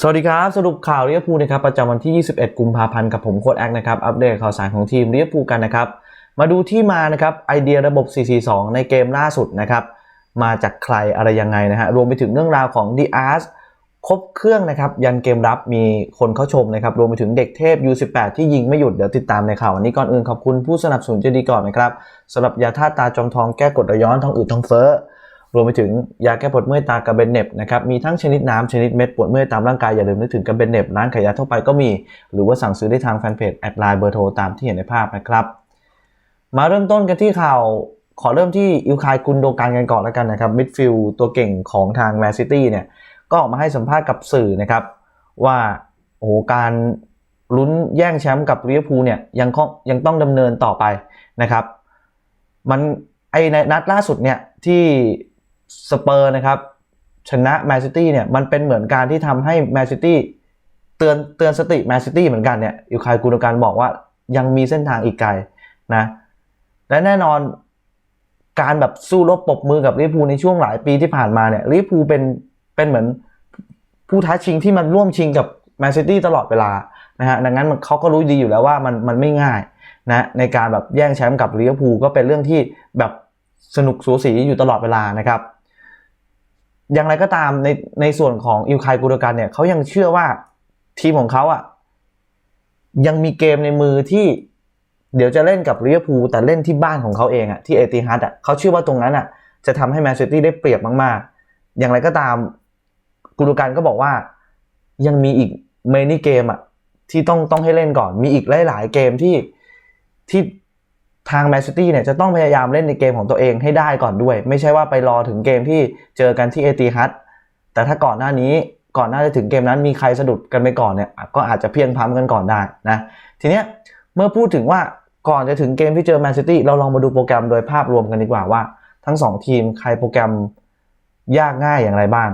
สวัสดีครับ สรุปข่าวลิเวอร์พูลนะครับประจำวันที่ 21 กุมภาพันธ์กับผมโค้ดแอคนะครับอัปเดตข่าวสารของทีมลิเวอร์พูลกันนะครับ มาดูที่มานะครับไอเดียระบบ 442 ในเกมล่าสุดนะครับมาจากใครอะไรยังไงนะฮะรวมไปถึงเรื่องราวของดีอาร์สครบเครื่องนะครับยันเกมรับมีคนเข้าชมนะครับรวมไปถึงเด็กเทพ U18 ที่ยิงไม่หยุดเดี๋ยวติดตามในข่าววันนี้ก่อนอื่นขอบคุณผู้สนับสนุนจะดีก่อนนะครับสำหรับยาท่าตาจอมทองแก้กดระย้อนทองอืดทองเฟ้อ รวมไปถึงยาแก้ปวดเมื่อยตากระเบนเน็บนะครับมีทั้งชนิดน้ำชนิดเม็ดปวดเมื่อยตามร่างกายอย่าลืมนึกถึงกระเบนเน็บร้านขายยาทั่วไปก็มี หรือว่าสั่งซื้อได้ทางแฟนเพจแอดไลน์เบอร์โทรตามที่เห็นในภาพนะครับมาเริ่มต้นกันที่ข่าวขอเริ่มที่อิวคายกุนโดการกันก่อนแล้วกันนะครับมิดฟิลด์ตัวเก่งของทางแมนซิตี้เนี่ยก็ออกมาให้สัมภาษณ์กับสื่อนะครับว่าโอ้โหการลุ้นแย่งแชมป์กับลิเวอร์พูลเนี่ยยังคงยังต้องดำเนินต่อไปนะครับมันไอในนัดล่าสุดเนี่ยที่ สเปอร์นะครับ ชนะแมนซิตี้เนี่ยมันเป็นเหมือนการที่ทำให้แมนซิตี้เตือนเตือนสติแมนซิตี้เหมือนกันเนี่ยอิวคายกุนการบอกว่ายังมีเส้นทางอีกไกลนะและแน่นอนการแบบสู้รบปบมือกับลิเวอร์พูลในช่วงหลายปีที่ผ่านมาเนี่ยลิเวอร์พูลเป็นเป็นเหมือนผู้ท้าชิงที่มันร่วมชิงกับแมนซิตี้ตลอดเวลานะฮะดังนั้นมันเขาก็รู้ดีอยู่แล้วว่ามันมันไม่ง่ายนะในการแบบแย่งแชมป์กับลิเวอร์พูลก็เป็นเรื่องที่แบบสนุกสูสีอยู่ตลอดเวลานะครับ อย่างไรก็ตามในในส่วนของอิวคายกูดกันเนี่ยเขายังเชื่อว่าทีมของเขาอะยังมีเกมในมือที่เดี๋ยวจะเล่นกับลิเวอร์พูลแต่เล่นที่บ้านของเขาเองอะที่เอติฮัดอะเขาเชื่อว่าตรงนั้นอะจะทำให้แมนซิตี้ได้เปรียบมาก ๆ อย่างไรก็ตามกุลูกันก็บอกว่ายังมีอีกเมนี่เกมอะที่ต้องต้องให้เล่นก่อน มีอีกหลาย ๆ เกมที่ที่ ทางแมนซิตี้เนี่ยจะต้องพยายามเล่นในเกมของตัวเองให้ได้ก่อนด้วย ไม่ใช่ว่าไปรอถึงเกมที่เจอกันที่เอติฮัดแต่ถ้าก่อนหน้านี้ก่อนหน้าจะถึงเกมนั้นมีใครสะดุดกันไปก่อนเนี่ยก็อาจจะเพียงพล้ำกันก่อนได้นะทีเนี้ยเมื่อพูดถึงว่าก่อนจะถึงเกมที่เจอแมนซิตี้เราลองมาดูโปรแกรมโดยภาพรวมกันดีกว่าว่า ทั้ง 2 ทีมใครโปรแกรมยากง่ายอย่างไรบ้าง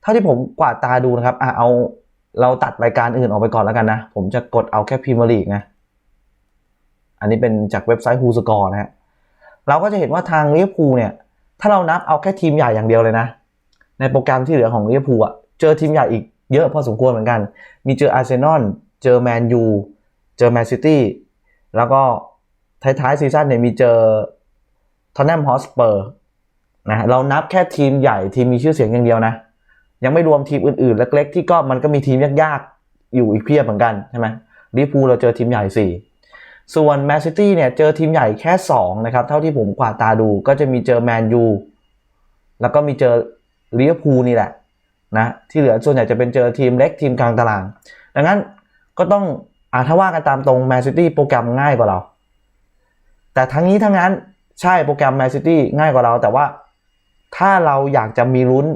เท่าที่ผมกวาดตาดูนะครับอะเอาเราตัดรายการอื่นออกไปก่อนแล้วกันนะ ผมจะกดเอาแค่พรีเมียร์ลีกนะ อันนี้เป็นจากเว็บไซต์ฮูสกอร์นะฮะเราก็จะเห็นว่าทางเวอร์พูเนี่ย ถ้าเรานับเอาแค่ทีมใหญ่อย่างเดียวเลยนะ ในโปรแกรมที่เหลือของเวอร์พูลอะเจอทีมใหญ่อีกเยอะพอสมควรเหมือนกัน มีเจออาร์เซนอลเจอแมนยูเจอแมนซิตี้แล้วก็ท้ายๆซีซั่นเนี่ยมีเจอทอนแนมฮอสเปอร์นะเรานับแค่ทีมใหญ่ทีมมีชื่อเสียงอย่างเดียวนะ ยังไม่รวมทีมอื่นๆ เล็กๆ ที่ก็มันก็มีทีมยากๆ อยู่อีกเพียบเหมือนกันใช่ไหมลิฟูเราเจอทีมใหญ่4 ส่วนแมนซิตี้เนี่ยเจอทีมใหญ่แค่ 2 นะครับ เท่าที่ผมกวาดตาดูก็จะมีเจอแมนยูแล้วก็มีเจอลิเวอร์พูลนี่แหละนะที่เหลือส่วนใหญ่จะเป็นเจอทีมเล็กทีมกลางตาราง ดังนั้นก็ต้องอาถ้าว่ากันตามตรงแมนซิตี้โปรแกรมง่ายกว่าเรา แต่ทั้งนี้ทั้งนั้นใช่โปรแกรมแมนซิตี้ง่ายกว่าเรา แต่ว่าถ้าเราอยากจะมีลุ้น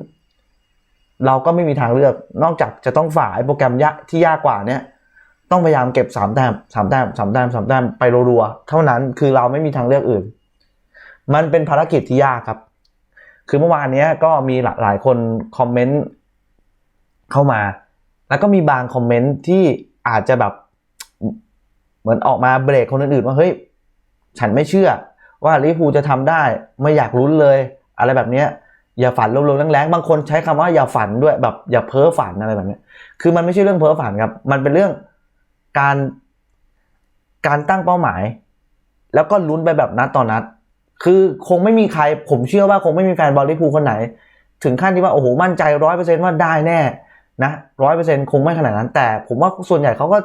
เราก็ไม่มีทางเลือก นอกจากจะต้องฝ่าไอ้โปรแกรมยากที่ยากกว่าเนี่ย ต้องพยายามเก็บสามแต้มสามแต้มสามแต้มสามแต้มไปรัวๆเท่านั้นคือเราไม่มีทางเลือกอื่น มันเป็นภารกิจที่ยากครับ คือเมื่อวานนี้ก็มีหลายคนคอมเมนต์เข้ามา แล้วก็มีบางคอมเมนต์ที่อาจจะแบบเหมือนออกมาเบรกคนอื่นๆว่าเฮ้ยฉันไม่เชื่อ ว่าลิเวอร์พูจะทำได้ไม่อยากลุ้นเลย อะไรแบบเนี้ยอย่าฝันลมๆแรงๆบางคนใช้คำว่าอย่าฝันด้วยแบบอย่าเพ้อฝันอะไรแบบนี้คือมันไม่ใช่เรื่องเพ้อฝันครับ มันเป็นเรื่อง การการตั้งเป้าหมาย แล้วก็ลุ้นไปแบบนัดต่อนัด คือคงไม่มีใคร ผมเชื่อว่าคงไม่มีแฟนบอลลิพูคนไหน ถึงขั้นที่ว่าโอ้โหมั่นใจร้อยเปอร์เซ็นต์ว่าได้แน่นะร้อยเปอร์เซ็นต์คงไม่ขนาดนั้น แต่ผมว่าส่วนใหญ่เขาก็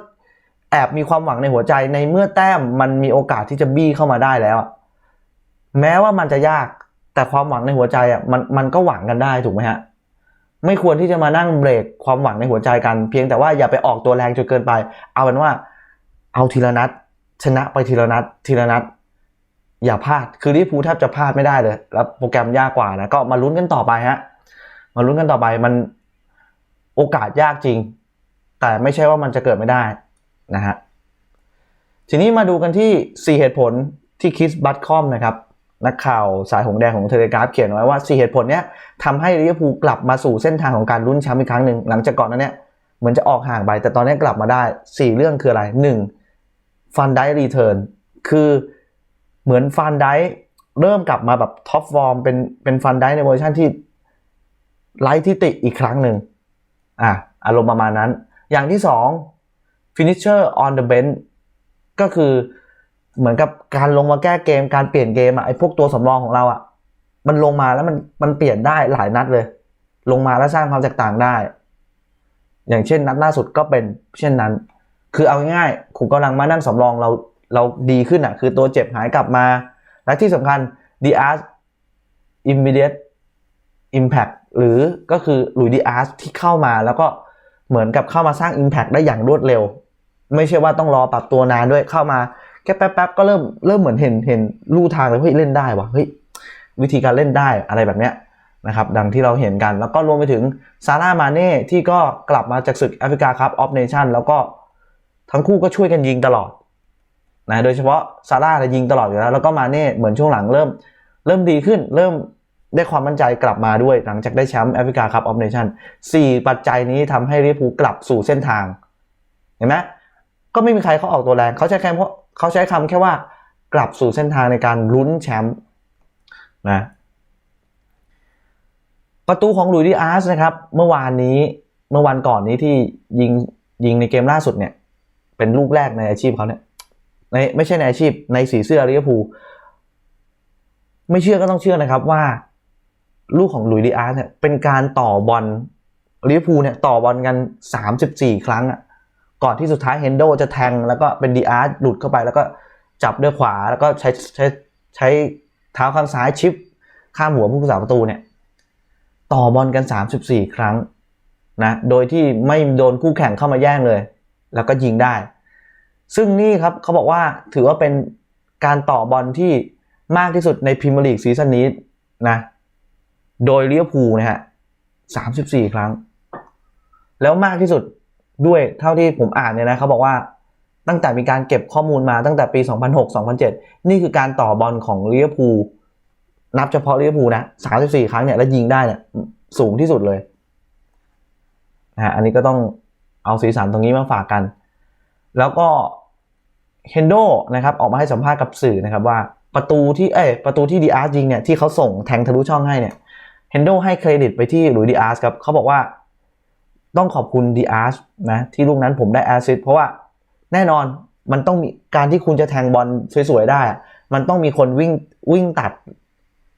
แอบมีความหวังในหัวใจในเมื่อแต้มมันมีโอกาสที่จะบี้เข้ามาได้แล้วแม้ว่ามันจะยากแต่ความหวังในหัวใจอะมันมันก็หวังกันได้ถูกไหมฮะ ไม่ควรที่จะมานั่งเบรกความหวังในหัวใจกัน เพียงแต่ว่าอย่าไปออกตัวแรงจนเกินไป เอาเป็นว่า เอาทีละนัด ชนะไปทีละนัด ทีละนัด อย่าพลาด คือลิเวอร์พูลแทบจะพลาดไม่ได้เลย แล้วโปรแกรมยากกว่านะ ก็มาลุ้นกันต่อไปฮะ มาลุ้นกันต่อไปมันโอกาสยากจริง แต่ไม่ใช่ว่ามันจะเกิดไม่ได้นะฮะ ทีนี้มาดูกันที่ 4 เหตุผลที่คิสบัตคอมนะครับ นักข่าวสายหงแดงของเทเลกราฟเขียนไว้ว่า4เหตุผลเนี้ยทำให้ลิเวอร์พูลกลับมาสู่เส้นทางของการลุ้นแชมป์อีกครั้งหนึ่งหลังจากก่อนนั้นเนี้ยเหมือนจะออกห่างไปแต่ตอนนี้กลับมาได้ 4 เรื่องคืออะไร 1. ฟันได้รีเทิร์นคือเหมือนฟันได้เริ่มกลับมาแบบท็อปฟอร์มเป็นเป็นฟันได้ในเวอร์ชันที่ไร้ที่ติอีกครั้งหนึ่งอะอารมณ์ประมาณนั้น อย่างที่สอง finisher on the bench ก็คือ เหมือนกับการลงมาแก้เกมการเปลี่ยนเกมอะไอ้พวกตัวสำรองของเราอะมันลงมาแล้วมันมันเปลี่ยนได้หลายนัดเลย ลงมาแล้วสร้างความแตกต่างได้ อย่างเช่นนัดล่าสุดก็เป็นเช่นนั้น คือเอาง่ายๆขุมกำลังมานั่งสำรองเราเราดีขึ้นอะคือตัวเจ็บหายกลับมาและที่สำคัญ d อาร์ immediate impact หรือก็คือหลุยดีอาร์ที่เข้ามาแล้วก็เหมือนกับเข้ามาสร้าง impact ได้อย่างรวดเร็ว ไม่ใช่ว่าต้องรอปรับตัวนานด้วยเข้ามา แค่แป๊บๆก็เริ่มเริ่มเหมือนเห็นเห็นลู่ทางเลยเฮ้ยเล่นได้วะเฮ้ยวิธีการเล่นได้อะไรแบบเนี้ยนะครับดังที่เราเห็นกันแล้วก็รวมไปถึงซาร่ามาเน่ที่ก็กลับมาจากศึกแอฟริกาคัพออฟเนชั่นแล้วก็ทั้งคู่ก็ช่วยกันยิงตลอดนะโดยเฉพาะซาร่าเนี่ยยิงตลอดอยู่แล้วแล้วก็มาเน่เหมือนช่วงหลังเริ่ม เริ่มดีขึ้น เริ่มได้ความมั่นใจกลับมาด้วยหลังจากได้แชมป์แอฟริกาคัพออฟเนชั่นสี่ปัจจัยนี้ทำให้ลิเวอร์พูลกลับสู่เส้นทาง เห็นไหมก็ไม่มีใครเขาออกตัวแรงเขาใช้แค่เพราะ เขาใช้คำแค่ว่ากลับสู่เส้นทางในการลุ้นแชมป์นะประตูของลุยดีอาร์สนะครับ เมื่อวานนี้เมื่อวันก่อนนี้ที่ยิงยิงในเกมล่าสุดเนี่ย เป็นลูกแรกในอาชีพเขาเนี่ยในไม่ใช่ในอาชีพในสีเสื้อลิเวอร์พูลไม่เชื่อก็ต้องเชื่อนะครับว่า ลูกของลุยดีอาร์สเนี่ยเป็นการต่อบอลลิเวอร์พูลเนี่ยต่อบอลกัน 34 ครั้งอะ ก่อนที่สุดท้ายเฮนโดจะแทงแล้วก็เป็นดีอาร์สหลุดเข้าไปแล้วก็จับด้วยขวาแล้วก็ใช้ใช้ใช้เท้าข้างซ้ายชิปข้ามหัวผู้รักษาประตูเนี่ย ต่อบอลกัน 34 ครั้งนะโดยที่ไม่โดนคู่แข่งเข้ามาแย่งเลย แล้วก็ยิงได้ ซึ่งนี่ครับเขาบอกว่าถือว่าเป็นการต่อบอลที่มากที่สุดในพรีเมียร์ลีกซีซั่นนี้นะโดยลิเวอร์พูนะฮะ34ครั้ง แล้วมากที่สุด ด้วยเท่าที่ผมอ่านเนี่ยนะเขาบอกว่าตั้งแต่มีการเก็บข้อมูลมาตั้งแต่ปี 2006-2007 นี่คือการต่อบอลของลิเวอร์พูลนับเฉพาะลิเวอร์พูลนะ 34 ครั้งเนี่ยแล้วยิงได้เนี่ยสูงที่สุดเลยนะอันนี้ก็ต้องเอาสีสันตรงนี้มาฝากกัน แล้วก็เฮนโดนะครับออกมาให้สัมภาษณ์กับสื่อนะครับว่าประตูที่เอ้ประตูที่ดีอาร์ยิงเนี่ยที่เขาส่งแทงทะลุช่องให้เนี่ยเฮนโดให้เครดิตไปที่หลุยดีอาร์สครับเขาบอกว่า ต้องขอบคุณดีอาร์สนะที่ลูกนั้นผมได้แอสซิสต์เพราะว่าแน่นอนมันต้องมีการที่คุณจะแทงบอลสวยๆได้ มันต้องมีคนวิ่งวิ่งตัด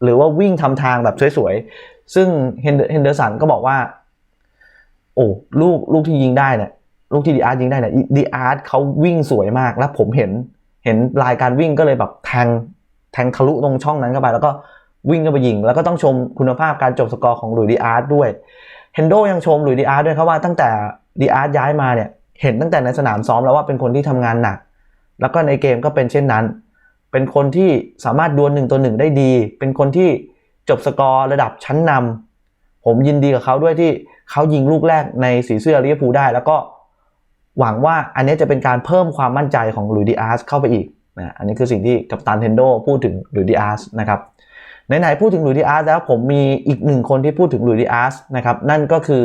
หรือว่าวิ่งทำทางแบบสวยๆ ซึ่งเฮนเดอร์สันก็บอกว่า โอ้ลูกลูกที่ยิงได้เนี่ยลูกที่ดีอาร์ยิงได้เนี่ยดีอาร์เขาวิ่งสวยมากแล้วผมเห็นเห็นลายการวิ่งก็เลยแบบแทงแทงทะลุตรงช่องนั้นเข้าไป แล้วก็วิ่งเข้าไปยิง แล้วก็ต้องชมคุณภาพการจบสกอร์ของหลุยดีอาร์ด้วย เฮนโดยังชมหลุยดีอาร์ด้วยครับว่าตั้งแต่ดีอาร์ย้ายมาเนี่ยเห็นตั้งแต่ในสนามซ้อมแล้วว่าเป็นคนที่ทำงานหนัก แล้วก็ในเกมก็เป็นเช่นนั้น เป็นคนที่สามารถดวลหนึ่งตัวหนึ่งได้ดี เป็นคนที่จบสกอร์ระดับชั้นนำผมยินดีกับเขาด้วยที่เขายิงลูกแรกในสีเสื้อลิเวอร์พูลได้ แล้วก็หวังว่าอันนี้จะเป็นการเพิ่มความมั่นใจของหลุยดีอาร์สเข้าไปอีกนะอันนี้คือสิ่งที่กัปตันเทนโดพูดถึงหลุยดีอาร์สนะครับ ไหนๆพูดถึงหลุยดีอาร์สแล้วผมมีอีกหนึ่งคนที่พูดถึงหลุยดีอาร์สนะครับนั่นก็คือ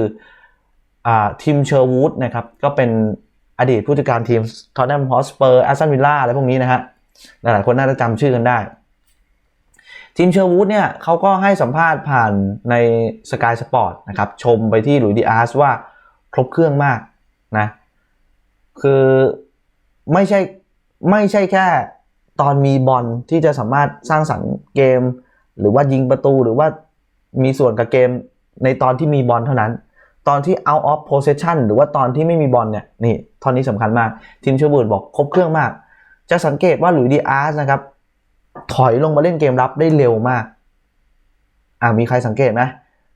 ทีมเชอร์วูดนะครับก็เป็นอดีตผู้จัดการทีมทอตแนมฮอสเปอร์แอสตันวิลล่าอะไรพวกนี้นะฮะหลายๆคนน่าจะจำชื่อกันได้ ทีมเชอร์วูดเนี่ยเขาก็ให้สัมภาษณ์ผ่านในสกายสปอร์ตนะครับชมไปที่หลุยดีอาร์สว่าครบเครื่องมากนะคือไม่ใช่ไม่ใช่แค่ตอนมีบอลที่จะสามารถสร้างสรรค์เกม หรือว่ายิงประตูหรือว่ามีส่วนกับเกมในตอนที่มีบอลเท่านั้น ตอนที่ out of possession หรือว่าตอนที่ไม่มีบอลเนี่ยนี่ตอนนี้สำคัญมากทีมเชอร์บูดบอกครบเครื่องมาก จะสังเกตว่าหลุยดีอาร์สนะครับ ถอยลงมาเล่นเกมรับได้เร็วมาก อ่ามีใครสังเกตไหม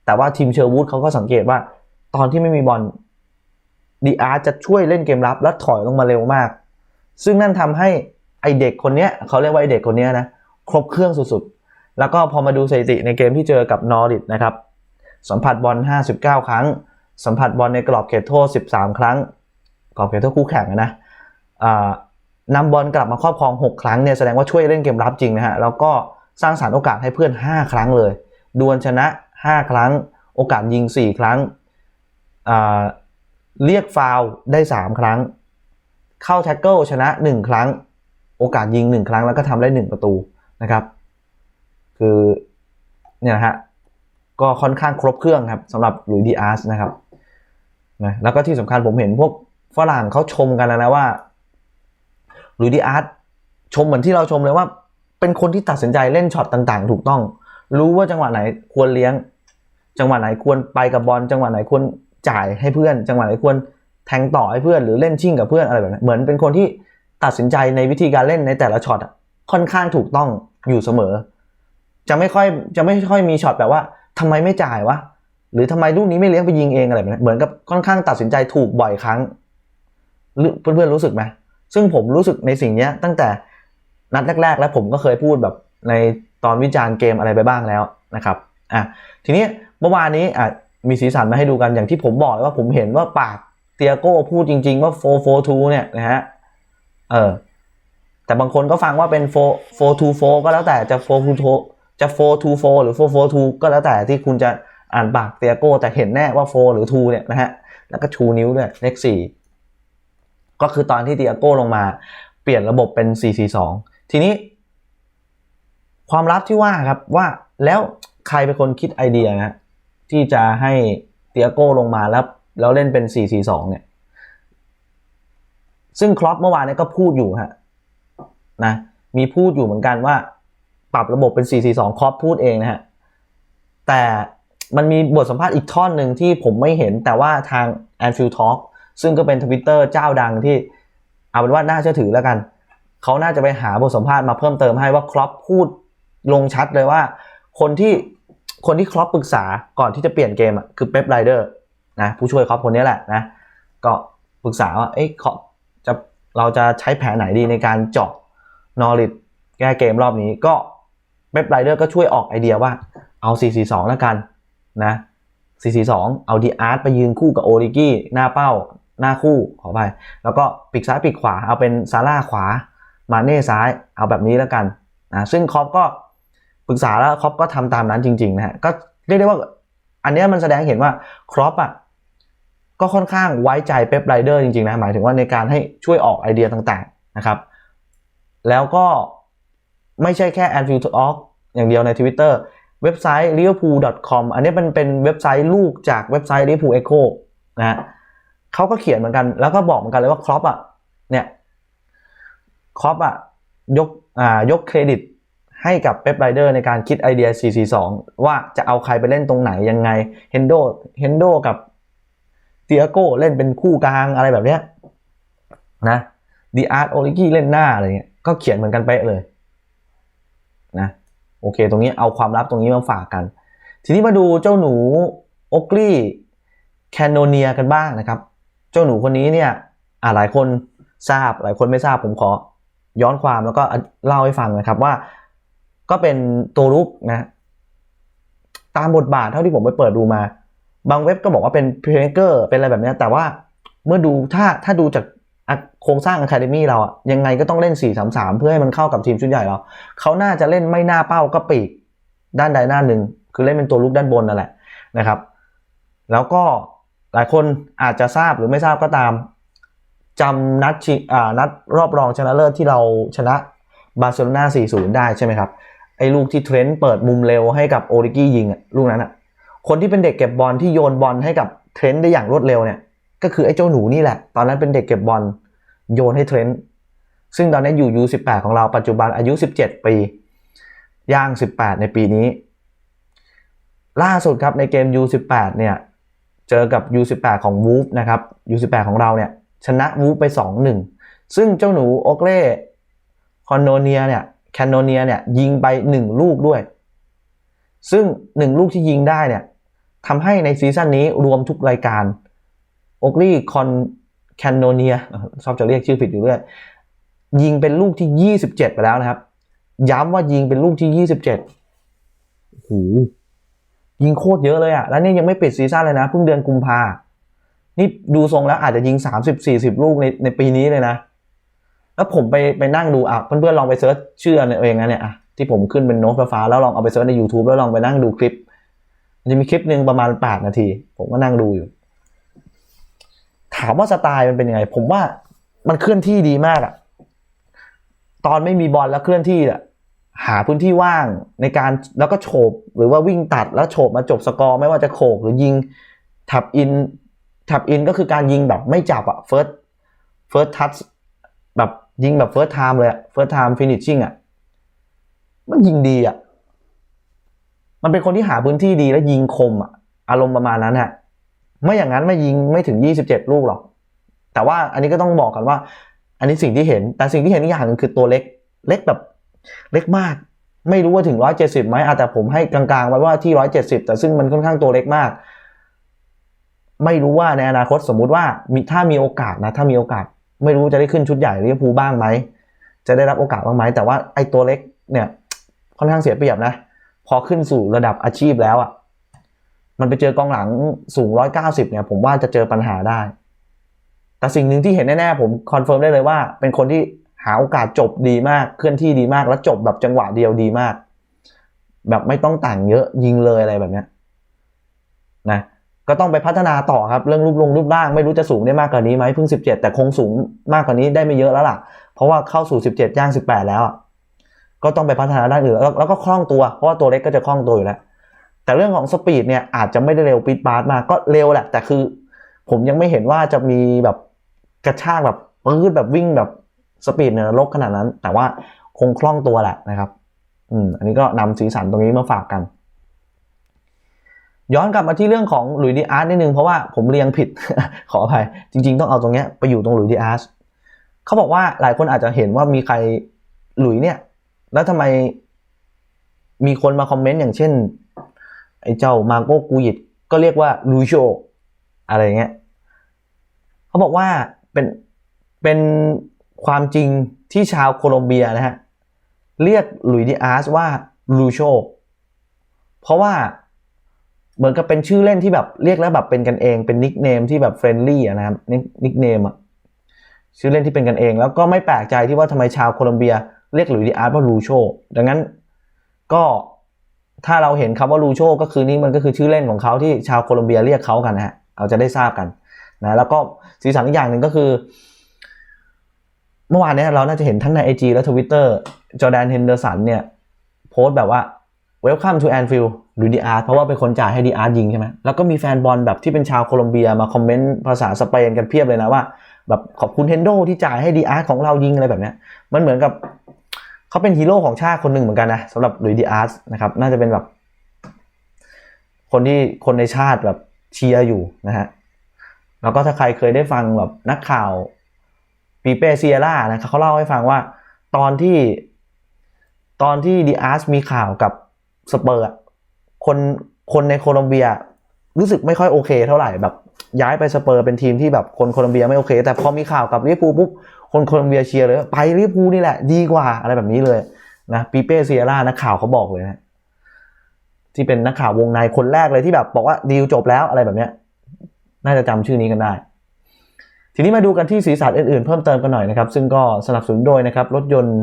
แต่ว่าทีมเชอร์วูดเขาก็สังเกตว่า ตอนที่ไม่มีบอลดีอาร์จะช่วยเล่นเกมรับ แล้วถอยลงมาเร็วมาก ซึ่งนั่นทำให้ไอเด็กคนเนี้ยเขาเรียกว่าไอเด็กคนเนี้ยนะครบเครื่องสุดๆ แล้วก็พอมาดูสถิติในเกมที่เจอกับนอริทนะครับสัมผัสบอล 59 ครั้ง สัมผัสบอลในกรอบเขตโทษ 13 ครั้ง กรอบเขตโทษคู่แข่งนะนำบอลกลับมาครอบครอง 6 ครั้งเนี่ยแสดงว่าช่วยเล่นเกมรับจริงนะฮะ แล้วก็สร้างสารรค์โอกาสให้เพื่อน 5 ครั้งเลย ดวลชนะ 5 ครั้ง โอกาสยิง 4 ครั้ง เรียกฟาวได้ 3 ครั้ง เข้าแท็กเกิลชนะ 1 ครั้ง โอกาสยิง 1 ครั้งแล้วก็ทำได้ 1 ประตูนะครับ คือเนี่ยนะฮะก็ค่อนข้างครบเครื่องครับสำหรับลุยดีอาร์สนะครับนะแล้วก็ที่สำคัญผมเห็นพวกฝรั่งเขาชมกันนะว่าลุยดีอาร์ตชมเหมือนที่เราชมเลยว่า เป็นคนที่ตัดสินใจเล่นช็อตต่างๆ ถูกต้อง รู้ว่าจังหวะไหนควรเลี้ยง จังหวะไหนควรไปกับบอลจังหวะไหนควรจ่ายให้เพื่อน จังหวะไหนควรแทงต่อให้เพื่อนหรือเล่นชิ่งกับเพื่อนอะไรแบบนี้เหมือนเป็นคนที่ตัดสินใจในวิธีการเล่นในแต่ละช็อตอะค่อนข้างถูกต้องอยู่เสมอ จะไม่ค่อยจะไม่ค่อยมีช็อตแบบว่าทำไมไม่จ่ายวะหรือทำไมลูกนี้ไม่เลี้ยงไปยิงเองอะไรแบบนี้เหมือนกับค่อนข้างตัดสินใจถูกบ่อยครั้งหรือเพื่อนๆรู้สึกไหมซึ่งผมรู้สึกในสิ่งเนี้ยตั้งแต่นัดแรก ๆ แล้วผมก็เคยพูดแบบในตอนวิจารณ์เกมอะไรไปบ้างแล้วนะครับอะทีนี้เมื่อวานนี้อะมีสีสันมาให้ดูกันอย่างที่ผมบอกว่าผมเห็นว่าปากเตียโก้พูดจริง ๆ ว่า442เนี่ยนะฮะเออแต่บางคนก็ฟังว่าเป็น4 424ก็แล้วแต่จะ442 จะ424หรือ 442 ก็แล้วแต่ที่คุณจะอ่านปากเตียโก้ แต่เห็นแน่ว่า 4 หรือ 2 เนี่ยนะฮะ แล้วก็ชูนิ้วด้วยเลข4ก็คือตอนที่เตียโก้ลงมาเปลี่ยนระบบเป็น 442 ทีนี้ ความลับที่ว่าครับว่าแล้วใครเป็นคนคิดไอเดียนะที่จะให้เตียโก้ลงมาแล้วแล้วเล่นเป็น 4-4-2 เนี่ย ซึ่งครอปเมื่อวานนี้ก็พูดอยู่ฮะนะมีพูดอยู่เหมือนกันว่า ปรับระบบเป็น 4-4-2ครอปพูดเองนะฮะ แต่มันมีบทสัมภาษณ์อีกท่อนหนึ่งที่ผมไม่เห็นแต่ว่าทาง Anfield Talk ซึ่งก็เป็นทวิตเตอร์เจ้าดังที่เอาเป็นว่าน่าเชื่อถือแล้วกัน เขาน่าจะไปหาบทสัมภาษณ์มาเพิ่มเติมให้ว่าครอปพูดลงชัดเลยว่า คนที่คนที่ครอปปรึกษาก่อนที่จะเปลี่ยนเกมอะคือเป๊ปไรเดอร์นะผู้ช่วยครอปคนนี้แหละนะก็ปรึกษาว่าเอ้ยครอปจะเราจะใช้แผนไหนดีในการเจาะนอริดแก้เกมรอบนี้ก็ เป๊ปไรเดอร์ก็ช่วยออกไอเดียว่าเอา 4-4-2 แล้วกันนะ 4-4-2 เอาดีอาร์ตไปยืนคู่กับโอริกี้หน้าเป้าหน้าคู่ขอไป แล้วก็ปีกซ้ายปีกขวาเอาเป็นซาร่าขวา มาเน่ซ้ายเอาแบบนี้แล้วกันนะซึ่งครอปก็ปรึกษาแล้วครอปก็ทำตามนั้นจริงๆนะฮะก็เรียกได้ว่าอันนี้มันแสดงเห็นว่าครอปอะก็ค่อนข้างไว้ใจเป๊ปไรเดอร์จริงๆนะหมายถึงว่าในการให้ช่วยออกไอเดียต่างๆนะครับ แล้วก็ ไม่ใช่แค่ Anfield Talk อย่างเดียวใน Twitter เว็บไซต์ liverpool.com อันนี้มันเป็นเว็บไซต์ลูกจากเว็บไซต์ liverpool echo นะฮะเขาก็เขียนเหมือนกัน แล้วก็บอกเหมือนกันเลยว่าครอปอะเนี่ยครอปอะยกอ่ายกเครดิตให้กับเป๊ปไรเดอร์ในการคิดไอเดีย 442 ว่าจะเอาใครไปเล่นตรงไหนยังไงเฮนโดเฮนโดกับเตียโกเล่นเป็นคู่กลางอะไรแบบเนี้ยนะดีอาร์ตโอริกี้เล่นหน้าอะไรเงี้ยก็เขียนเหมือนกันเป๊ะเลย นะโอเค ตรงนี้เอาความลับตรงนี้มาฝากกัน ทีนี้มาดูเจ้าหนูโอกลี่แคนโนเนียกันบ้างนะครับ เจ้าหนูคนนี้เนี่ยหลายคนทราบหลายคนไม่ทราบผมขอย้อนความแล้วก็เล่าให้ฟังนะครับว่า ก็เป็นตัวลุกนะ ตามบทบาทเท่าที่ผมไปเปิดดูมา บางเว็บก็บอกว่าเป็นเพลเกอร์เป็นอะไรแบบนี้แต่ว่าเมื่อดูถ้าถ้าดูจาก โครงสร้างอะคาเดมี่เราอะยังไงก็ต้องเล่น 4-3-3 เพื่อให้มันเข้ากับทีมชุดใหญ่เราเขาน่าจะเล่นไม่หน้าเป้าก็ปีก ด้านใดด้านหนึ่ง คือเล่นเป็นตัวลุกด้านบนนั่นแหละนะครับ แล้วก็หลายคนอาจจะทราบหรือไม่ทราบก็ตามจำนัดชิอ่านัดรอบรองชนะเลิศที่เราชนะบาร์เซโลนา4-0 ได้ใช่ไหมครับ ไอ้ลูกที่เทรนต์เปิดมุมเร็วให้กับโอริกี้ยิงลูกนั้นอะคนที่เป็นเด็กเก็บบอลที่โยนบอลให้กับเทรนต์ได้อย่างรวดเร็วเนี่ยก็คือไอ้เจ้าหนูนี่แหละ ตอนนั้นเป็นเด็กเก็บบอล โยนให้เทรนต์ซึ่งตอนนี้อยู่ U18 ของเราปัจจุบันอายุ 17 ปี ย่าง 18 ในปีนี้ ล่าสุดครับในเกม U18 เนี่ยเจอกับ U18 ของวูฟนะครับ U18 ของเราเนี่ยชนะวูฟไป 2-1 ซึ่งเจ้าหนูโอเล่คอนโนเนียเนี่ยแคนโนเนียเนี่ยยิงไป 1 ลูกด้วย ซึ่ง 1 ลูกที่ยิงได้เนี่ยทำให้ในซีซั่นนี้รวมทุกรายการโอกลี่คอน แคนโนเนียชอบจะเรียกชื่อผิดอยู่เรื่อยยิงเป็นลูกที่ 27 ไปแล้วนะครับ ย้ำว่ายิงเป็นลูกที่ 27โอ้โหยิงโคตรเยอะเลยอะแล้วนี่ยังไม่ปิดซีซั่นเลยนะ เพิ่งเดือนกุมภา นี่ดูทรงแล้วอาจจะยิง 30-40 ลูกในในปีนี้เลยนะ แล้วผมไปไปนั่งดูอะ เพื่อนๆลองไปเซิร์ชชื่อเองนะเนี่ยอะที่ผมขึ้นเป็นโน้ตไฟฟ้าแล้วลองเอาไปเซิร์ชใน YouTube แล้วลองไปนั่งดูคลิป มันจะมีคลิปหนึ่งประมาณ 8 นาที ผมก็นั่งดูอยู่ามว่าสไตล์มันเป็นยังไง ผมว่ามันเคลื่อนที่ดีมากอะตอนไม่มีบอลแล้วเคลื่อนที่อะหาพื้นที่ว่างในการแล้วก็โฉบหรือว่าวิ่งตัดแล้วโฉบมาจบสกอร์ไม่ว่าจะโขกหรือยิงทับอินท็บอินก็คือการยิงแบบไม่จับอะ first first touch แบบยิงแบบ first time เลยอะ first time finishing อะมันยิงดีอะมันเป็นคนที่หาพื้นที่ดีและยิงคมอะอารมณ์ประมาณนั้นฮะ ไม่อย่างนั้นไม่ยิงไม่ถึง 27 ลูกหรอก แต่ว่าอันนี้ก็ต้องบอกกันว่า อันนี้สิ่งที่เห็น แต่สิ่งที่เห็นอีกอย่างหนึงคือตัวเล็ก เล็กแบบเล็กมาก ไม่รู้ว่าถึง 170ไหมอะแต่ผมให้กลางๆ ไว้ว่าที่ 170 แต่ซึ่งมันค่อนข้างตัวเล็กมาก ไม่รู้ว่าในอนาคตสมมุติว่ามีถ้ามีโอกาสนะ ถ้ามีโอกาส ไม่รู้จะได้ขึ้นชุดใหญ่ลิเวอร์พูลบ้างไหม จะได้รับโอกาสบ้างไหม แต่ว่าไอ้ตัวเล็กเนี่ยค่อนข้างเสียเปรียบนะ พอขึ้นสู่ระดับอาชีพแล้วอะ มันไปเจอกองหลังสูง190เก้าสิบเนี่ย ผมว่าจะเจอปัญหาได้ แต่สิ่งหนึ่งที่เห็นแน่ๆผมคอนเฟิร์มได้เลยว่า เป็นคนที่หาโอกาสจบดีมากเคลื่อนที่ดีมาก แล้วจบแบบจังหวะเดียวดีมาก แบบไม่ต้องแต่งเยอะยิงเลยอะไรแบบเนี้ยนะก็ต้องไปพัฒนาต่อครับเรื่องรูปลงรูปร่างไม่รู้จะสูงได้มากกว่านี้ไหมเพิ่ง 17 แต่คงสูงมากกว่านี้ได้ไม่เยอะแล้วล่ะ เพราะว่าเข้าสู่ 17ย่าง 18 แล้วก็ต้องไปพัฒนาด้านอื่นแล้วแล้วก็คล่องตัวเพราะว่าตัวเล็กก็จะคล่องตัวอยู่แล้ว แต่เรื่องของสปีดเนี่ยอาจจะไม่ได้เร็วปีดปาร์ตมากก็เร็วแหละ แต่คือ ผมยังไม่เห็นว่าจะมีแบบกระชากแบบปื้ดแบบวิ่งแบบสปีดเนี่ยลกขนาดนั้น แต่ว่าคงคล่องตัวแหละนะครับ อืม อันนี้ก็นำสีสันตรงนี้มาฝากกัน ย้อนกลับมาที่เรื่องของหลุยส์ดีอาร์ตนิดนึงเพราะว่าผมเรียงผิด ขออภัย จริง ๆ ต้องเอาตรงเนี้ยไปอยู่ตรงหลุยส์ดีอาร์ตเขาบอกว่าหลายคนอาจจะเห็นว่ามีใครหลุยส์เนี่ย แล้วทำไมมีคนมาคอมเมนต์อย่างเช่น ไอ้เจ้ามาโกกูยิตก็เรียกว่าลูโชอะไรเงี้ยเขาบอกว่าเป็นเป็นความจริงที่ชาวโคลอมเบียนะฮะ เรียกหลุยดีอาร์สว่าลูโชเพราะว่าเหมือนกับเป็นชื่อเล่นที่แบบเรียกแล้วแบบเป็นกันเองเป็นนิกเนมที่แบบเฟรนลี่นะครับนิกเนมอะชื่อเล่นที่เป็นกันเอง แล้วก็ไม่แปลกใจที่ว่าทำไมชาวโคลอมเบีย เรียกหลุยดีอาร์สว่าลูโชดังนั้นก็ ถ้าเราเห็นคำว่าลูโชก็คือนี่มันก็คือชื่อเล่นของเขาที่ชาวโคลอมเบียเรียกเขากันนะฮะเราจะได้ทราบกันนะแล้วก็สีสันอีกอย่างหนึ่งก็คือ เมื่อวานนี้เราน่าจะเห็นทั้งใน IG และ Twitter จอแดนเฮนเดอร์สันเนี่ยโพสต์แบบว่า Welcome to Anfield หรือดีอาร์เพราะว่าเป็นคนจ่ายให้ดีอาร์ยิงใช่ไหมแล้วก็มีแฟนบอลแบบที่เป็นชาวโคลอมเบียมาคอมเมนต์ภาษาสเปนกันเพียบเลยนะว่า แบบขอบคุณเฮนโดที่จ่ายให้ดีอาร์ของเรายิงอะไรแบบนี้มันเหมือนกับ เขาเป็นฮีโร่ของชาติคนหนึ่งเหมือนกันนะสำหรับลุยดีอาร์นะครับ น่าจะเป็นแบบ คนที่คนในชาติแบบเชียร์อยู่นะฮะแล้วก็ถ้าใครเคยได้ฟังแบบนักข่าวปีเป้เซียร่านะเขาเล่าให้ฟังว่า ตอนที่ตอนที่ดีอาร์สมีข่าวกับสเปอร์คนคนในโคลอมเบีย รู้สึกไม่ค่อยโอเค เท่าไหร่แบบย้ายไปสเปอร์เป็นทีมที่แบบคนโคลอมเบียไม่โอเค แต่พอมีข่าวกับลิเวอร์พูลปุ๊บ คนโคลอมเบียเชียร์เลย ไปลิเวอร์พูลนี่แหละ ดีกว่าอะไรแบบนี้เลยนะปีเป้เซียร่านักข่าวเขาบอกเลยนะที่เป็นนักข่าววงในคนแรกเลยที่แบบบอกว่าดีลจบแล้วอะไรแบบเนี้ย น่าจะจำชื่อนี้กันได้ ทีนี้มาดูกันที่สีสันอื่นๆ เพิ่มเติมกันหน่อยนะครับ ซึ่งก็สนับสนุนโดยนะครับรถยนต์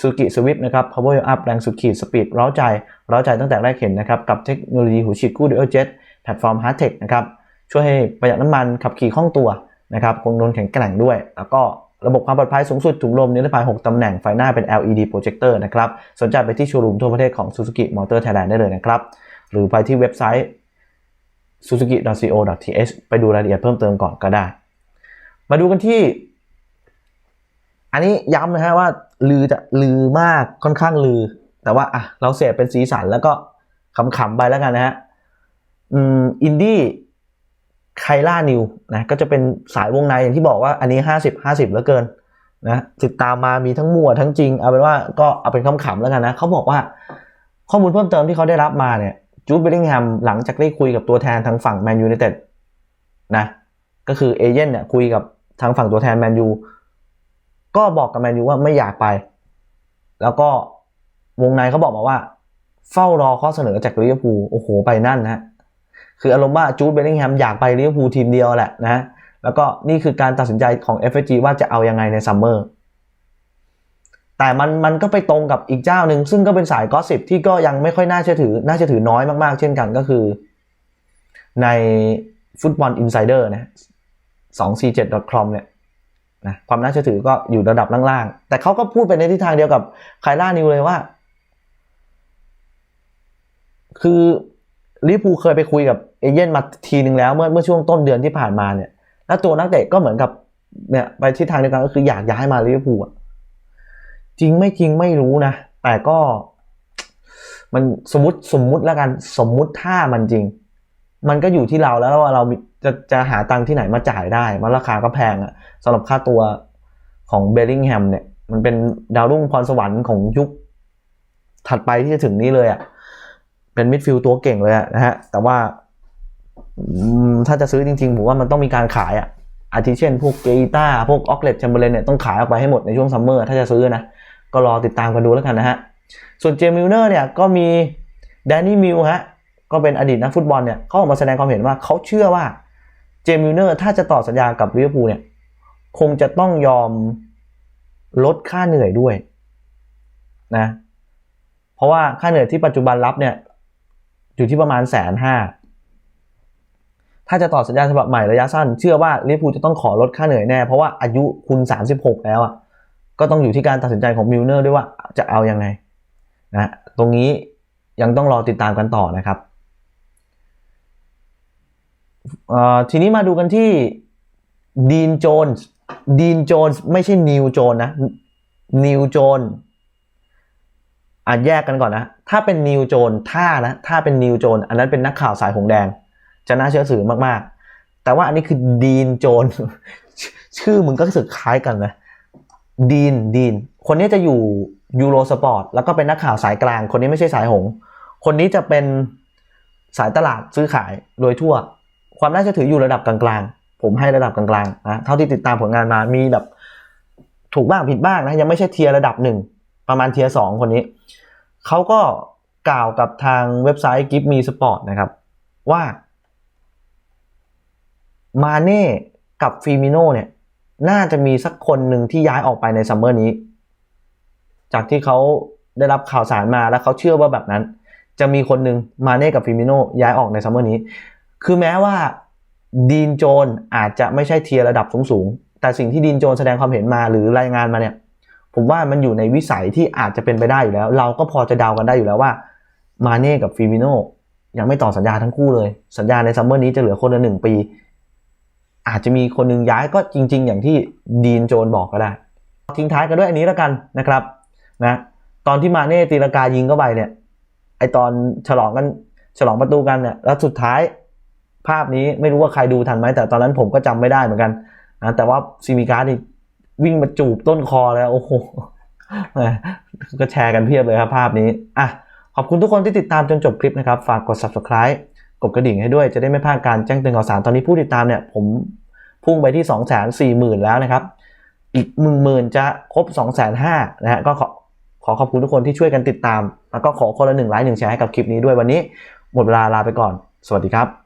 ซูกิสวิฟนะครับ Power Up แรงสุดขีดสปีดเร้าใจเร้าใจตั้งแต่แรกเห็นนะครับ กับเทคโนโลยีหูฉีดคู่ Dual Jet แพลตฟอร์ม Hard Tech นะครับ ช่วยให้ประหยัดน้ำมันขับขี่คล่องตัวนะครับคงทนแข็งแกร่งด้วย แล้วก็ ระบบความปลอดภัยสูงสุดถุงลมนิรภัย 6 ตำแหน่งไฟหน้าเป็น LED projector นะครับ สนใจไปที่โชว์รูมทั่วประเทศของ Suzuki Motor Thailand ได้เลยนะครับ หรือไปที่เว็บไซต์ suzuki.co.th ไปดูรายละเอียดเพิ่มเติมก่อนก็ได้ มาดูกันที่ อันนี้ย้ำนะฮะว่า ลือจะลือมากค่อนข้างลือ แต่ว่าอะเราเสพเป็นสีสันแล้วก็ขำๆไปแล้วกันนะฮะอืมอินดี้ ไคล่านิวนะก็จะเป็นสายวงในอย่างที่บอกว่าอันนี้ 50 50แล้วเกินนะติดตามมามีทั้งมั่วทั้งจริง เอาเป็นว่าก็เอาเป็นคำขำแล้วกันนะเขาบอกว่าข้อมูลเพิ่มเติมที่เขาได้รับมาเนี่ยจูดเบลลิงแฮมหลังจากได้คุยกับตัวแทนทางฝั่งแมนยูไนเต็ดนะก็คือเอเย่นเนี่ยคุยกับทางฝั่งตัวแทนแมนยูก็บอกกับแมนยูว่าไม่อยากไป แล้วก็วงในเขาบอกมาว่า เฝ้ารอข้อเสนอจากลิเวอร์พูลโอ้โหไปนั่นนะ คืออารมณ์ว่าจูดเบลลิงแฮมอยากไปลิเวอร์พูลทีมเดียวแหละนะแล้วก็นี่คือการตัดสินใจของ FG ว่าจะเอายังไงในซัมเมอร์แต่มันมันก็ไปตรงกับอีกเจ้าหนึ่งซึ่งก็เป็นสายกอสิบที่ก็ยังไม่ค่อยน่าเชื่อถือ น่าเชื่อถือน้อยมากๆ เช่นกันก็คือ ในฟุตบอลอินไซเดอร์นะ 247.com เนี่ยนะความน่าเชื่อถือก็อยู่ระดับล่างๆ แต่เขาก็พูดไปในทิศทางเดียวกับไคล่านิวเลยว่า คือ ลิเวอร์พูเคยไปคุยกับเอเย่นมาทีนึงแล้วเมื่อเมื่อช่วงต้นเดือนที่ผ่านมาเนี่ย แล้วตัวนักเตะก็เหมือนกับเนี่ยไปทิศทางเดียวกันก็คืออยากย้ายมาลิเวอร์พูอะจริงไม่จริงไม่รู้นะ แต่ก็ มันสมมติสมมุติแล้วกันสมมุติถ้ามันจริง มันก็อยู่ที่เราแล้วว่าเราจะจะหาตังค์ที่ไหนมาจ่ายได้มันราคาก็แพงอะสำหรับค่าตัวของเบลลิงแฮมเนี่ย มันเป็นดาวรุ่งพรสวรรค์ของยุคถัดไปที่จะถึงนี้เลยอะ่ะ เป็นมิดฟิลด์ตัวเก่งเลยนะฮะ แต่ว่าถ้าจะซื้อจริงๆ ผมว่ามันต้องมีการขายอะ่ะอาทิเช่น พวกเกต้าพวกออกเลตแชมเบอร์เลนเนี่ยต้องขายออกไปให้หมดในช่วงซัมเมอร์ถ้าจะซื้อนะ ก็รอติดตามกันดูแล้วกันนะฮะ ส่วนเจมิลเนอร์เนี่ยก็มีแดนนี่มิลฮะ ก็เป็นอดีตนักฟุตบอลเนี่ยเขาออกมาแสดงความเห็นว่าเขาเชื่อว่าเจมิลเนอร์ถ้าจะต่อสัญญากับลิเวอร์พูลเนี่ยคงจะต้องยอมลดค่าเหนื่อยด้วยนะ เพราะว่าค่าเหนื่อยที่ปัจจุบันรับเนี่ย อยู่ที่ประมาณแสนห้าถ้าจะต่อสัญญาฉบับใหม่ระยะสั้น เชื่อว่าลิเวอร์พูลจะต้องขอลดค่าเหนื่อยแน่ เพราะว่าอายุคุณ 36 แล้วอะก็ต้องอยู่ที่การตัดสินใจของมิลเนอร์ด้วยว่าจะเอายังไงนะตรงนี้ยังต้องรอติดตามกันต่อนะครับอ่อทีนี้มาดูกันที่ดีนโจนส์ดีนโจนส์ไม่ใช่นิวโจนนะนิวโจนอะแยกกันก่อนนะ ถ้าเป็นนิวโจนถ้านะถ้าเป็นนิวโจนอันนั้นเป็นนักข่าวสายหงแดง จะน่าเชื่อถือมากๆ แต่ว่าอันนี้คือดีนโจนชื่อมึงก็สึกคล้ายกันนะดีนดีนคนนี้จะอยู่ยูโรสปอร์ตแล้วก็เป็นนักข่าวสายกลาง คนนี้ไม่ใช่สายหง คนนี้จะเป็นสายตลาดซื้อขายโดยทั่ว ความน่าเชื่อถืออยู่ระดับกลางๆ ผมให้ระดับกลางๆนะเท่าที่ติดตามผลงานมามีแบบถูกบ้างผิดบ้างนะยังไม่ใช่เทียร์ระดับหนึ่งประมาณเทียร์สองคนนี้ เขาก็กล่าวกับทางเว็บไซต์ Give Me Sport นะครับว่ามาเน่กับฟิมิโนเนี่ยน่าจะมีสักคนหนึ่งที่ย้ายออกไปในซัมเมอร์นี้ จากที่เขาได้รับข่าวสารมาแล้วเขาเชื่อว่าแบบนั้น จะมีคนหนึ่งมาเน่กับฟิมิโนย้ายออกในซัมเมอร์นี้ คือแม้ว่าดีนโจนอาจจะไม่ใช่เทียร์ระดับสูงๆ แต่สิ่งที่ดีนโจนแสดงความเห็นมาหรือรายงานมาเนี่ย ผมว่ามันอยู่ในวิสัยที่อาจจะเป็นไปได้อยู่แล้ว เราก็พอจะเดากันได้อยู่แล้วว่า มาเน่กับฟิมิโนยังไม่ต่อสัญญาทั้งคู่เลย สัญญาในซัมเมอร์นี้จะเหลือคนละหนึ่งปี อาจจะมีคนหนึงย้ายก็จริง ๆ อย่างที่ดีนโจนบอกก็ได้ ทิ้งท้ายกันด้วยอันนี้แล้วกันนะครับนะตอนที่มาเน่ตีลากายิงเข้าไปเนี่ยไอตอนฉลองกันฉลองประตูกันเนี่ยแล้วสุดท้ายภาพนี้ไม่รู้ว่าใครดูทันไหมแต่ตอนนั้นผมก็จำไม่ได้เหมือนกันนะแต่ว่าซีมิการ์ดนี่ วิ่งมาจูบต้นคอแล้ว โอ้โหก็แชร์กันเพียบเลยครับภาพนี้อะขอบคุณทุกคนที่ติดตามจนจบคลิปนะครับ ฝากกด subscribe กดกระดิ่งให้ด้วยจะได้ไม่พลาดการแจ้งเตือนข่าวสารตอนนี้ผู้ติดตามเนี่ย ผมพุ่งไปที่ 2 4 0 0 0 0 แล้วนะครับ อีกหมื่นหมื่นจะครบ 2 5 0 0 0นะฮะก็ขอขอขอบคุณทุกคนที่ช่วยกันติดตาม แล้วก็ขอคนละหนึ่งไลค์หนึ่งแชร์ให้กับคลิปนี้ด้วยวันนี้ หมดเวลาลาไปก่อน สวัสดีครับ